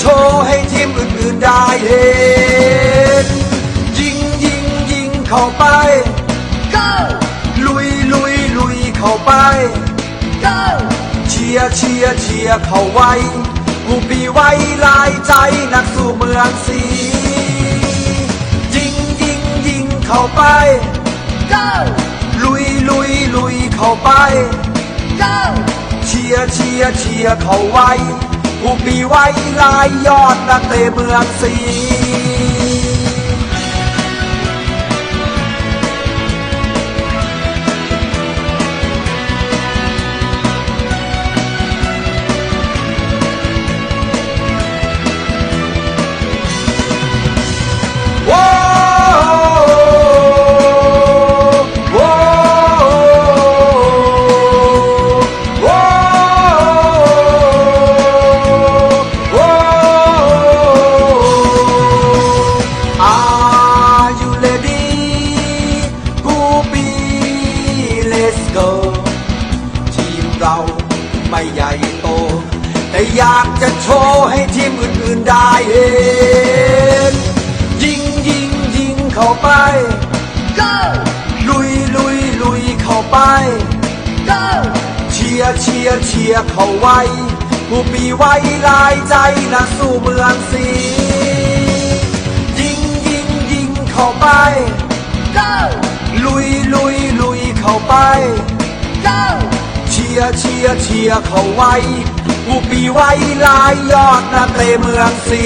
โชว์ให้ทีมอื่นๆได้เห็นยิงยิงยิงเข้าไป go ลุยลุยลุยเข้าไป go เชียร์เชียร์เชียร์เข้าไว้กูปีไว้ลายใจนักสู้เมืองสียิงยิงยิงเข้าไป go ลุยลุยลุยเข้าไป go เชียร์เชียร์เชียร์เข้าไว้ ผู้มีไว้ลายยอดนักเตะเมืองสี ไม่ใหญ่โต แต่อยากจะโชว์ให้ทีมอื่นๆได้เห็นยิงยิงยิงเข้าไป go ลุยลุยลุยเข้าไป go เชียร์เชียร์เชียร์เข้าไว้ ผู้ปีไว้ลายใจนะสู่เมืองสียิงยิงยิงเข้าไป go ลุยลุยลุยเข้าไป go เชี ยร์เชียร์เชียร์เขาไว้ผู้ปีไว้ลายยอดนะเตเมืองสี